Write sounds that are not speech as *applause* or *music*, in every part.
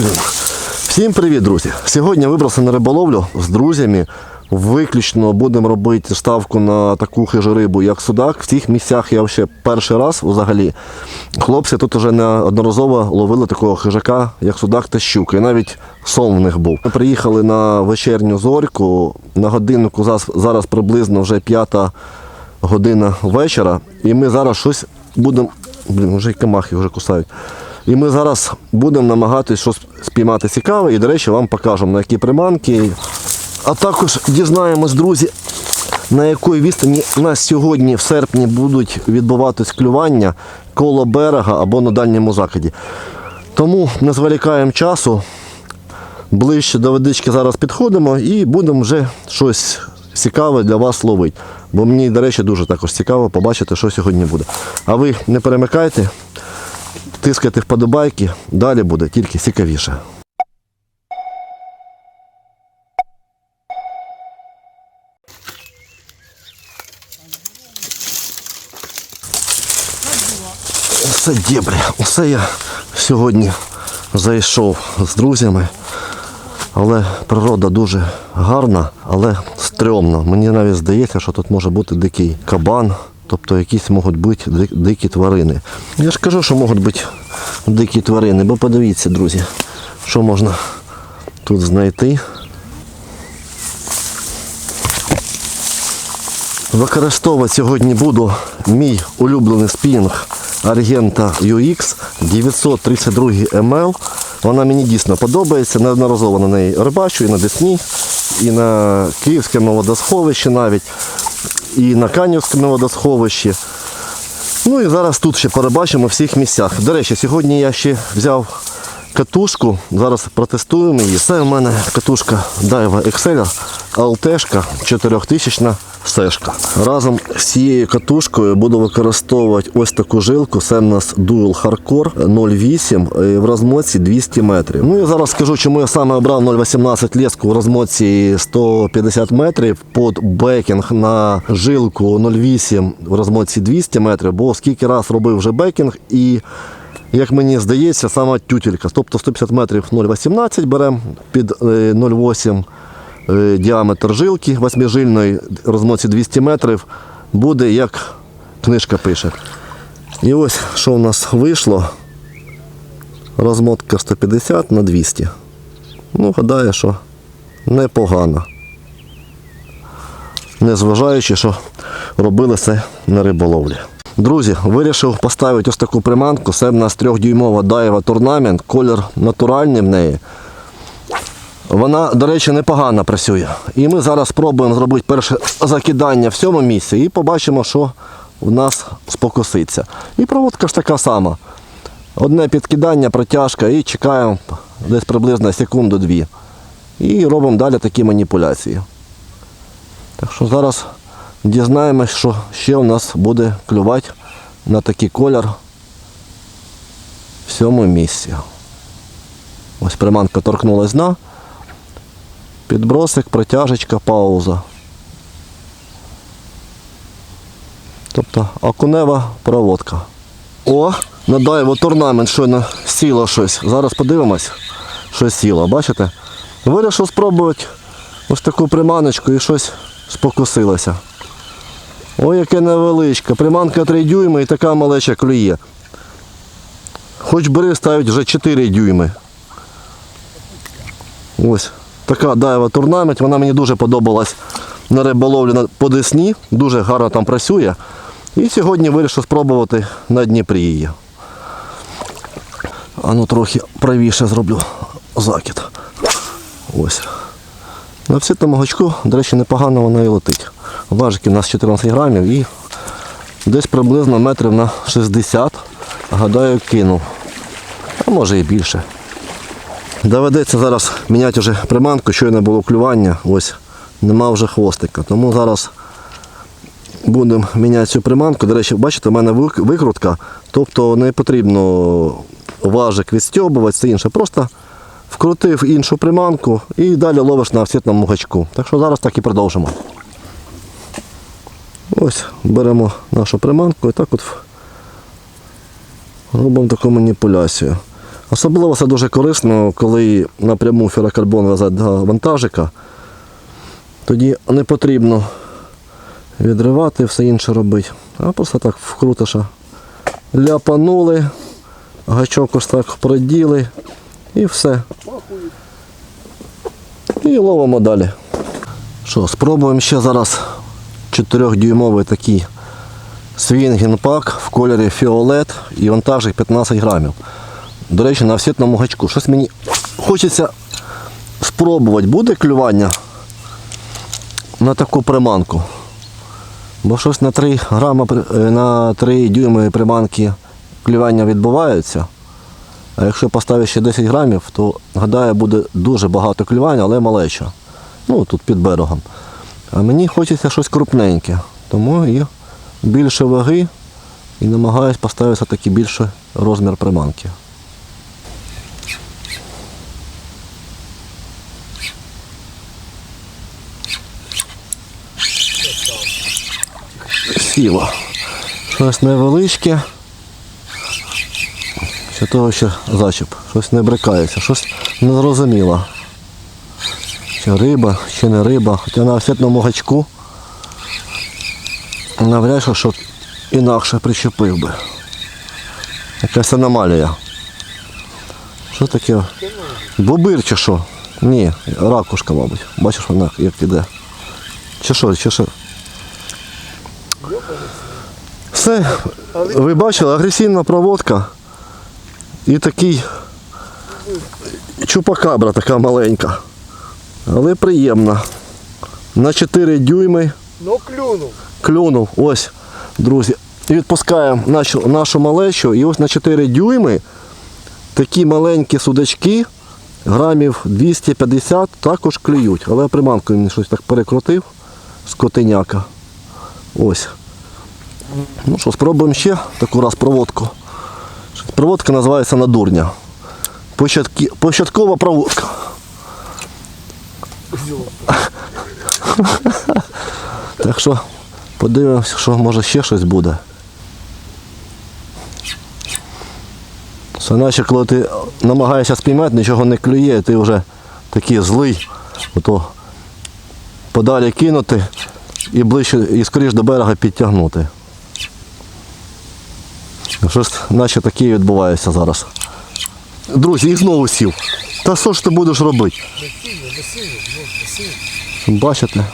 Блін. Всім привіт, друзі! Сьогодні вибрався на риболовлю з друзями. Виключно будемо робити ставку на таку хижу рибу, як судак. В цих місцях я ще перший раз взагалі. Хлопці тут вже неодноразово ловили такого хижака, як судак та щука. І навіть сон в них був. Ми приїхали на вечірню зорьку. На годиннику зас- зараз приблизно вже п'ята година вечора. І ми зараз щось будемо. Блін, вже й камахи вже кусають. І ми зараз будемо намагатись щось спіймати цікаве і, до речі, вам покажемо, на які приманки. А також дізнаємось, друзі, на якої відстані у нас сьогодні в серпні будуть відбуватись клювання коло берега або на дальньому закиді. Тому не зволікаємо часу. Ближче до водички зараз підходимо і будемо вже щось цікаве для вас ловити. Бо мені, до речі, дуже також цікаво побачити, що сьогодні буде. А ви не перемикайте, тискайте вподобайки, далі буде тільки цікавіше. Усе дєбрі, усе я сьогодні зайшов з друзями. Але природа дуже гарна, але стрьомна. Мені навіть здається, що тут може бути дикий кабан, тобто якісь можуть бути дикі тварини. Я ж кажу, що можуть бути дикі тварини, бо подивіться, друзі, що можна тут знайти. Використовувати сьогодні буду мій улюблений спінг Argenta UX 932 ml. Вона мені дійсно подобається. Неодноразово на неї рибачу і на Десні, і на Київському водосховищі навіть, і на Канівському водосховищі. Ну і зараз тут ще перебачимо в всіх місцях. До речі, сьогодні я ще взяв катушку, зараз протестуємо її. Це у мене катушка Дайва Excel, LT 4000 сешка. Разом з цією катушкою буду використовувати ось таку жилку. Це Dual Hardcore 08 е, в розмотці 200 метрів. Ну і зараз скажу, чому я саме обрав 0,18 леску в розмотці 150 метрів під бекінг на жилку 0,8 в розмотці 200 метрів, бо скільки раз робив вже бекінг і як мені здається, сама тютелька. Тобто 150 метрів 0,18 беремо під е, 0,8 е, діаметр жилки восьмижильної розмотці 200 метрів. Буде як книжка пише. І ось що в нас вийшло. Розмотка 150 на 200. Ну, гадаю, що непогано. Незважаючи, що робили це на риболовлі. Друзі, вирішив поставити ось таку приманку. Це в нас трьохдюймова Daiwa Tournament, колір натуральний в неї. Вона, до речі, непогано працює. І ми зараз спробуємо зробити перше закидання в цьому місці і побачимо, що в нас спокуситься. І проводка ж така сама. Одне підкидання, протяжка і чекаємо десь приблизно секунду-дві. І робимо далі такі маніпуляції. Так що зараз дізнаємось, що ще у нас буде клювати на такий колір в цьому місці. Ось приманка торкнулась дна. Підбросик, протяжечка, пауза. Тобто окунева проводка. О, надаємо турнамент, щойно сіло щось. Зараз подивимось, що сіло, бачите? Вирішив спробувати ось таку приманочку і щось спокусилося. Ой, яке невеличке. Приманка 3 дюйми і така малеча клює. Хоч бери ставить вже 4 дюйми. Ось така дайва турнамент. Вона мені дуже подобалась на риболовлі по Десні. Дуже гарно там працює. І сьогодні вирішив спробувати на Дніпрі її. А ну трохи правіше зроблю закид. Ось. На всітому гачку, до речі, непогано вона і летить. Важики у нас 14 грамів і десь приблизно метрів на 60, гадаю, кинув. А може і більше. Доведеться зараз міняти вже приманку, щойно було клювання, ось нема вже хвостика. Тому зараз будемо міняти цю приманку. До речі, бачите, в мене викрутка, тобто не потрібно важик відстьобувати, все інше. Просто вкрутив іншу приманку і далі ловиш на всітному гачку. Так що зараз так і продовжимо. Ось беремо нашу приманку і так от робимо таку маніпуляцію. Особливо це дуже корисно, коли напряму ферокарбон везе до вантажика. Тоді не потрібно відривати, все інше робити. А просто так вкрутиша. Ляпанули, гачок ось так проділи і все. І ловимо далі. Що, спробуємо ще зараз 4-дюймовий такий свінгінг-пак в кольорі фіолет і вантажик 15 грамів. До речі, на офсетному гачку. Щось мені хочеться спробувати. Буде клювання на таку приманку. Бо щось на 3 грама, е, на 3 дюйми приманки клювання відбуваються. А якщо поставити ще 10 грамів, то гадаю, буде дуже багато клювання, але малеча. Ну, тут під берегом. А мені хочеться щось крупненьке. Тому і більше ваги і намагаюсь поставити такий більший розмір приманки. Сіло. Щось невеличке. Ще того ще зачіп. Щось не брикається, щось незрозуміло. Чи риба, чи не риба. Хоча на офсетному гачку навряд чи, що інакше причепив би. Якась аномалія. Що таке? Бобир чи що? Ні, ракушка, мабуть. Бачиш вона як іде. Чи що, чи що? Все, ви бачили, агресивна проводка і такий чупакабра така маленька. Але приємна. На 4 дюйми Ну клюнув. клюнув. Ось, друзі. І відпускаємо нашу, нашу малечу. І ось на 4 дюйми такі маленькі судачки, грамів 250 також клюють. Але приманкою він щось так перекрутив з котеняка. Ось. Ну що, спробуємо ще таку раз проводку. Проводка називається на дурня. Початки, початкова проводка. *laughs* Так що подивимося, що може ще щось буде. Це наче коли ти намагаєшся спіймати, нічого не клює, ти вже такий злий, ото подалі кинути і ближче, і скоріш до берега підтягнути. Щось наче таке відбувається зараз. Друзі, і знову сів. Та що ж ти будеш робити? Ну. Бачите?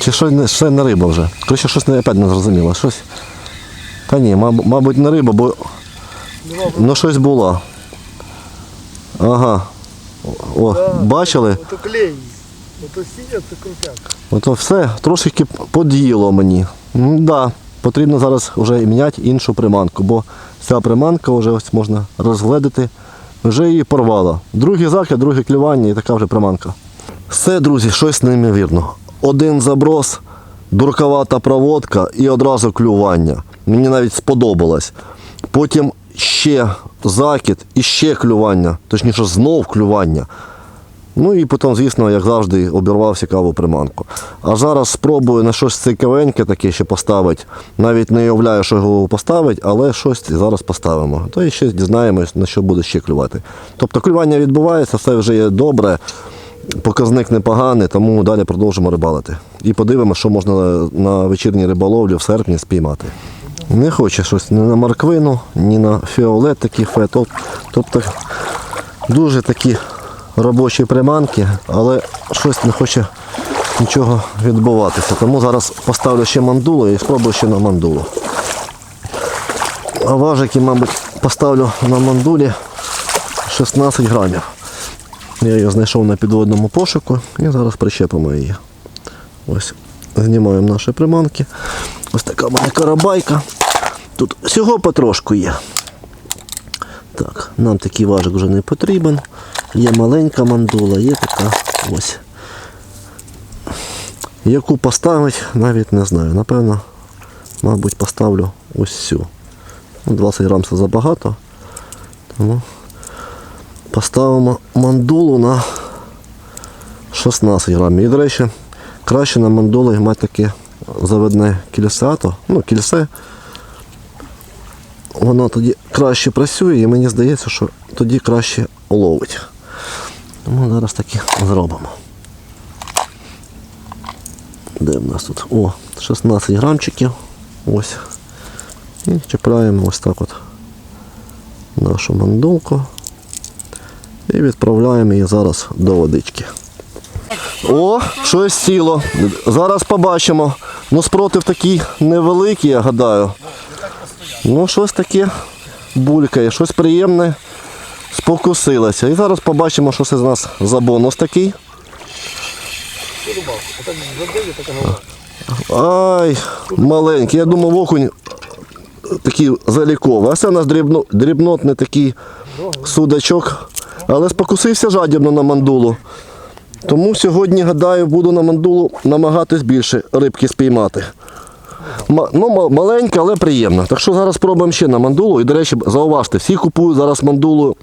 Чи що не, ще не риба вже? Коротше, щось не, опять не зрозуміло. Щось. Та ні, маб- мабуть, не риба, бо ну щось було. Ага. О, Да, бачили? Ото клей. Ото сіня, це крупяк. Ото все трошки под'їло мені. М, Да, потрібно зараз вже міняти іншу приманку, бо ця приманка вже ось можна розгледити, вже її порвала. Другий закид, друге клювання і така вже приманка. Все, друзі, щось неймовірно. Один заброс, дурковата проводка і одразу клювання. Мені навіть сподобалось. Потім ще закид і ще клювання, точніше знов клювання. Ну і потім, звісно, як завжди, обірвав цікаву приманку. А зараз спробую на щось цікавеньке таке ще поставити. Навіть не уявляю, що його поставити, але щось зараз поставимо. То і ще дізнаємось, на що буде ще клювати. Тобто клювання відбувається, все вже є добре, показник непоганий, тому далі продовжимо рибалити. І подивимося, що можна на вечірній риболовлі в серпні спіймати. Не хоче щось ні на морквину, ні на фіолет такий фет. Тоб- Тобто дуже такі робочі приманки, але щось не хоче нічого відбуватися. Тому зараз поставлю ще мандулу і спробую ще на мандулу. А важики, мабуть, поставлю на мандулі 16 грамів. Я її знайшов на підводному пошуку і зараз прищепимо її. Ось, знімаємо наші приманки. Ось така мене карабайка. Тут всього потрошку є. Так, нам такий важик вже не потрібен. Є маленька мандула, є така ось. Яку поставити, навіть не знаю. Напевно, мабуть, поставлю ось цю. Ну, 20 грам це забагато. Тому поставимо мандулу на 16 грамів. І, до речі, краще на мандули мати таке заведне кільцято. Ну, кільце. воно тоді краще працює і мені здається, що тоді краще ловить. Тому зараз таки зробимо. Де в нас тут? О, 16 грамчиків. Ось. І чіпляємо ось так от нашу мандулку. І відправляємо її зараз до водички. О, щось сіло. Зараз побачимо. Ну, спротив такий невеликий, я гадаю. Ну, щось таке булькає, щось приємне спокусилося. І зараз побачимо, що це з нас за бонус такий. Ай, маленький. Я думав, окунь такий заліковий. А це у нас дрібно, дрібнотний такий судачок. Але спокусився жадібно на мандулу. Тому сьогодні, гадаю, буду на мандулу намагатись більше рибки спіймати. Ма- ну, маленька, але приємна. Так що зараз спробуємо ще на мандулу. І, до речі, зауважте, всі купують зараз мандулу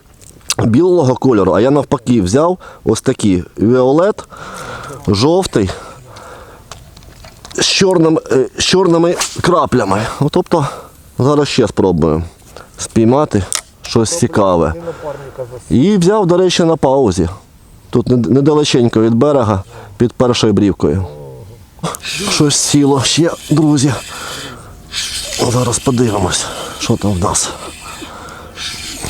білого кольору, а я навпаки взяв ось такий віолет, жовтий з, чорним, е, з чорними краплями. Ну, тобто зараз ще спробуємо спіймати щось цікаве. І взяв, до речі, на паузі. Тут нед- недалеченько від берега під першою брівкою. Щось сіло ще, друзі. Зараз подивимось, що там в нас.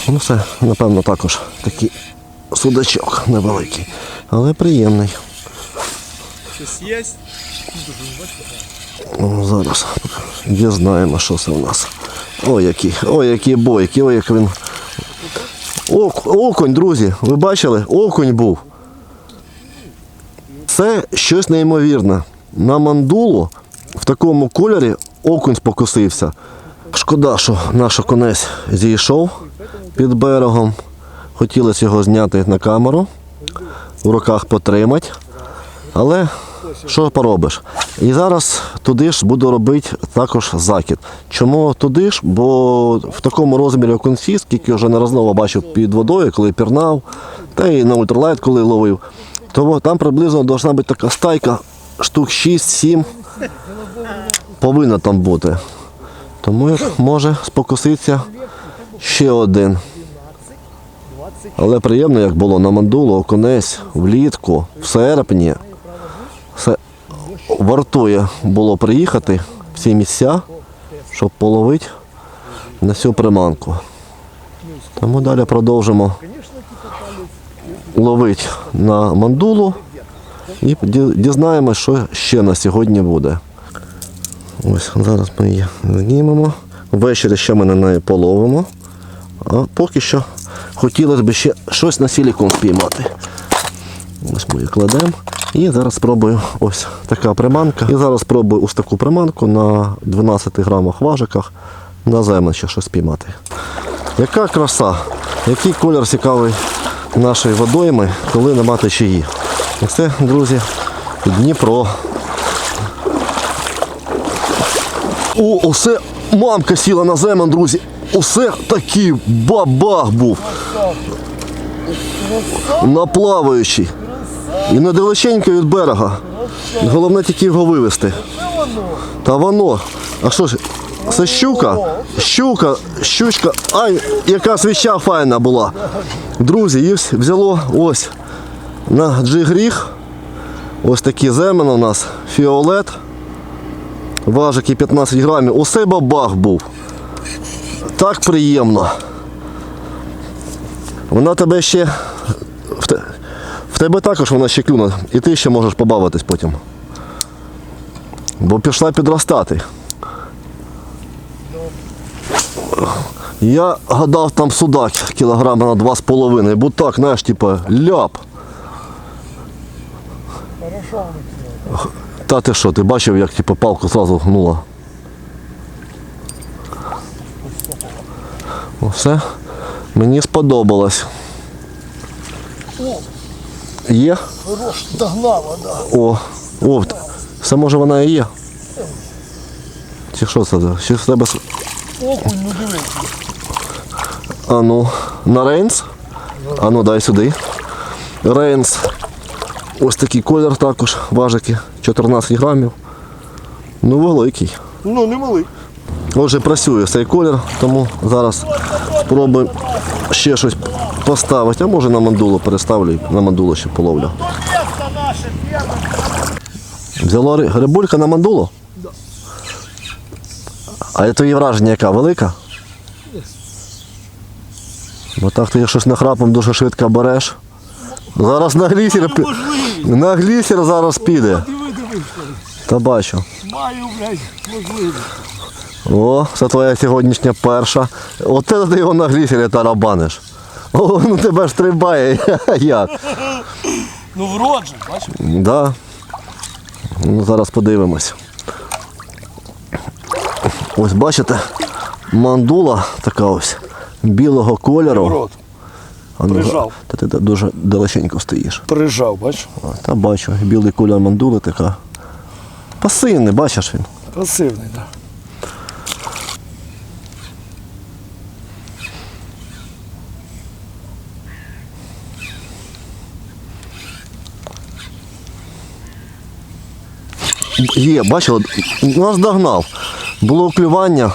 Ну це, напевно, також такий судачок невеликий, але приємний. Щось є? Ну, зараз дізнаємо, що це в нас. Ой, який, ой, які бойки, ой, як він. Ок, окунь, друзі, ви бачили? Окунь був. Це щось неймовірне. На мандулу в такому кольорі окунь спокусився. Шкода, що наш окунець зійшов під берегом. Хотілося його зняти на камеру, в руках потримати. Але що поробиш? І зараз туди ж буду робити також закид. Чому туди ж? Бо в такому розмірі окунці, скільки вже неразново бачив під водою, коли пірнав, та і на ультралайт, коли ловив, то там приблизно повинна бути така стайка, штук 6-7 повинна там бути. Тому може спокуситися ще один. Але приємно, як було на мандулу, окунець влітку, в серпні. Це вартує було приїхати в ці місця, щоб половити на цю приманку. Тому далі продовжимо ловити на мандулу і ді- дізнаємось, що ще на сьогодні буде. Ось зараз ми її знімемо. Ввечері ще ми на неї половимо. А поки що хотілося б ще щось на силікон спіймати. Ось ми її кладемо. І зараз спробую ось така приманка. І зараз спробую ось таку приманку на 12 грамах важиках на землю ще щось спіймати. Яка краса, який колір цікавий нашої водойми, коли нема течії. Це, друзі, Дніпро. О, усе мамка сіла на землю, друзі. Усе такий бабах був. Наплаваючий. І недалеченько від берега. Головне тільки його вивезти. Та воно. А що ж, це щука? Щука, щучка. Ай, яка свіча файна була. Друзі, їх взяло ось на джигріг. Ось такі земен у нас. Фіолет. Важики 15 грамів. Усе бабах був. Так приємно. Вона тебе ще. В, те- в тебе також вона ще клюне, і ти ще можеш побавитись потім. Бо пішла підростати. Я гадав там судак кілограма на 2,5, бо так, знаєш, типа, ляп. Та ти що, ти бачив, як типу, палку зразу гнула? Все. Мені сподобалось. Є? Хорош, догнала, да. О, о, це може вона і є. Чи що це? Чи в тебе. с- Окунь, ну дивись. А ну, на рейнс? А ну дай сюди. Рейнс. Ось такий колір також, важики, 14 грамів. Ну, великий. Ну, не малий. Отже, працює цей колір, тому зараз спробуємо ще щось поставити, а може на мандулу переставлю на мандулу ще половлю. Тут місце наше, ферма. Взяло ри- рибулька на мандулу? А твої враження яка? Велика? Бо так ти щось нахрапом дуже швидко береш. Зараз на глісер, на глісер зараз піде. Та бачу. Маю, блядь, можливість. О, це твоя сьогоднішня перша. От це ти його на глісері тарабаниш. О, ну тебе ж стрибає. *laughs* Як? Ну вроджен, бачиш? Да. Ну, зараз подивимось. Ось бачите, мандула така ось білого кольору. А ну, прижав. Та ти дуже далеченько стоїш. Прижав, бачиш? Та бачу, білий кольор мандули така. Пасивний, бачиш він. Пасивний, так. Є, бачили, нас догнав. Було клювання,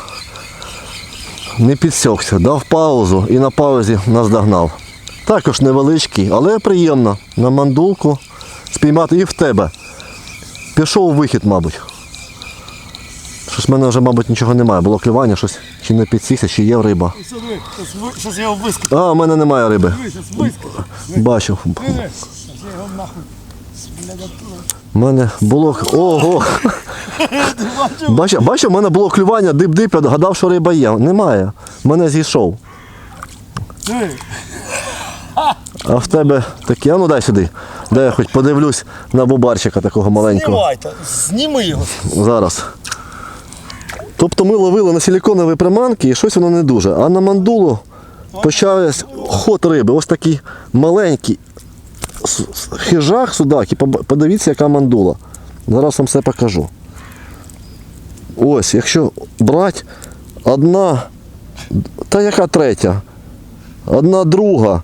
не підсьокся, дав паузу і на паузі нас догнав. Також невеличкий, але приємно. На мандулку спіймати і в тебе. Пішов вихід, мабуть. Щось в мене вже, мабуть, нічого немає. Було клювання, щось чи не підсікся, чи є риба. Я його вискочу. А, у мене немає риби. Дивись, У мене було. Ого! Бачу, бачу, в мене було клювання, дип-дип, я гадав, що риба є. Немає. Мене зійшов. А в тебе таке, а ну дай сюди. Дай я хоч подивлюсь на бубарчика такого маленького. Знімайте, зніми його. Зараз. Тобто ми ловили на силіконові приманки і щось воно не дуже. А на мандулу почався ход риби. Ось такий маленький с- с- хижак, судак. І подивіться, яка мандула. Зараз вам все покажу. Ось, якщо брати одна, та яка третя, одна друга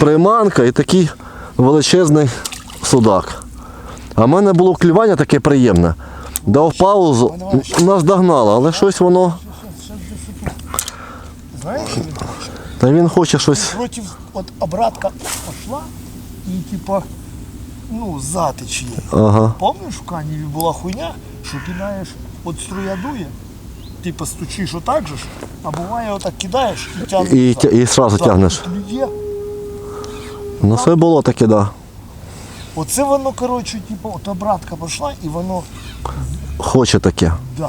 приманка і такий величезний судак. А в мене було клювання таке приємне. Дав паузу, нас догнало, але щось воно. Знаєш, він хоче? Та він хоче щось. Против, от обратка пошла і типа, ну, за течією. Ага. Помниш, в каніві була хуйня, що кидаєш, от струя дує, типа стучиш отак же ж, а буває отак кидаєш і тягнеш. І, тя- і одразу Так, тягнеш. тут Є. Ну це було таке, да. Оце воно, коротше, типу, от обратка пішла і воно, Хоче таке. да.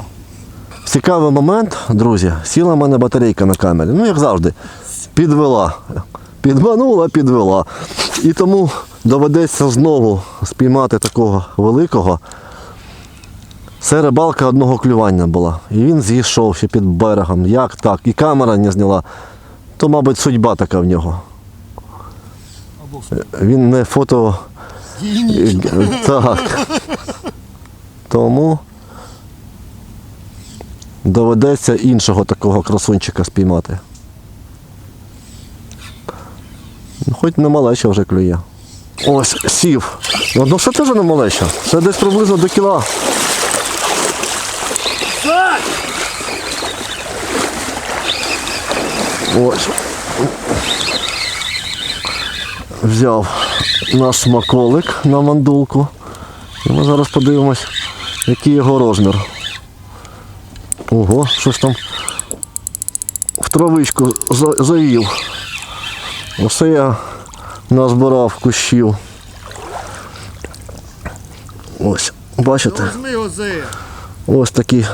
Цікавий момент, друзі, сіла в мене батарейка на камері. Ну, як завжди, підвела. Підманула, підвела. І тому доведеться знову спіймати такого великого. Це рибалка одного клювання була. І він зійшов ще під берегом. Як так? І камера не зняла. То, мабуть, судьба така в нього. Він не фото. Так. Тому доведеться іншого такого красунчика спіймати. Ну, Хоч не малеча вже клює. Ось сів. Ну, ну це теж не малеча. Це десь приблизно до кіла. Ось. Взяв наш смаколик на мандулку. І ми зараз подивимось, який його розмір. Ого, щось там в травичку за- завів. Оце я назбирав кущів. Ось, бачите? Ось такі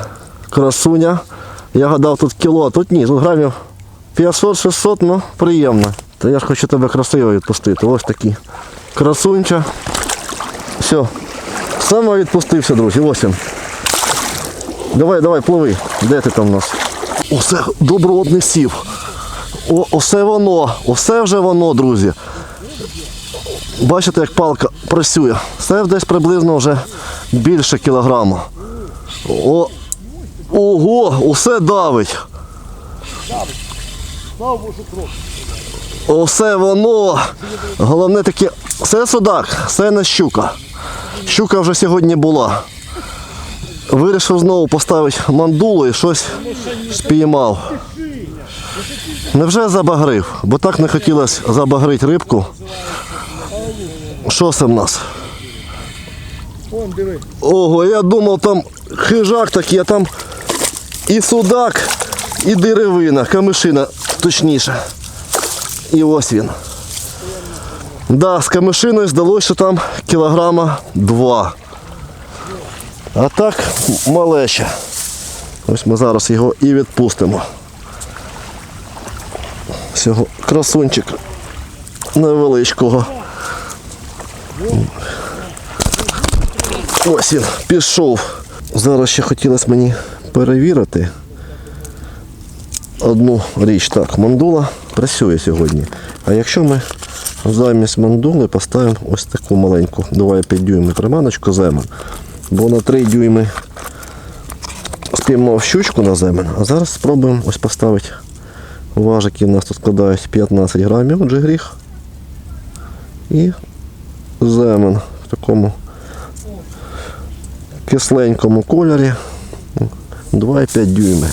красуня. Я гадав тут кіло, а тут ні, тут грамів 500-600, ну приємно. Та я ж хочу тебе красиво відпустити. Ось такі красунча. Все. Саме відпустився, друзі. Ось він. Давай, давай, пливи. Де ти там у нас? Усе добротний сів. О, усе воно, усе вже воно, друзі. Бачите, як палка працює. Це десь приблизно вже більше кілограма. О, ого, усе давить. Оце воно. Головне таке, це судак, це не щука. Щука вже сьогодні була. Вирішив знову поставити мандулу і щось спіймав. Невже забагрив? Бо так не хотілося забагрити рибку. Що це в нас? Ого, я думав там хижак такий, а там і судак, і деревина, камишина, точніше. І ось він. Да, з камишиною здалося, що там кілограма два. А так малеча. Ось ми зараз його і відпустимо. Цього красунчика невеличкого. Ось він пішов. Зараз ще хотілося мені перевірити одну річ. Так, мандула працює сьогодні. А якщо ми замість мандули поставимо ось таку маленьку 2,5 дюйми приманочку земен, бо на 3 дюйми спіймав щучку на земен, а зараз спробуємо ось поставити важики. У нас тут складають 15 грамів, отже гріх. І земен в такому кисленькому кольорі 2,5 дюйми.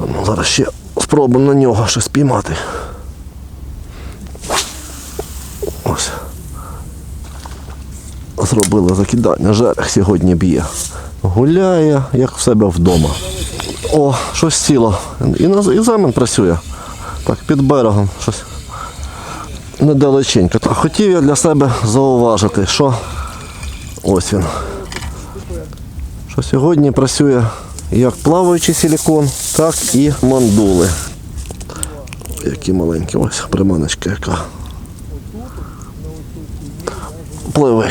Ну, зараз ще спробуємо на нього щось піймати. Ось. Зробили закидання, жерех сьогодні б'є. Гуляє, як в себе вдома. О, щось сіло. І, і замен працює. Так, під берегом щось недалеченько. Так, хотів я для себе зауважити, що ось він. Що сьогодні працює як плаваючий силікон, так і мандули. Які маленькі, ось приманочка яка. Пливи.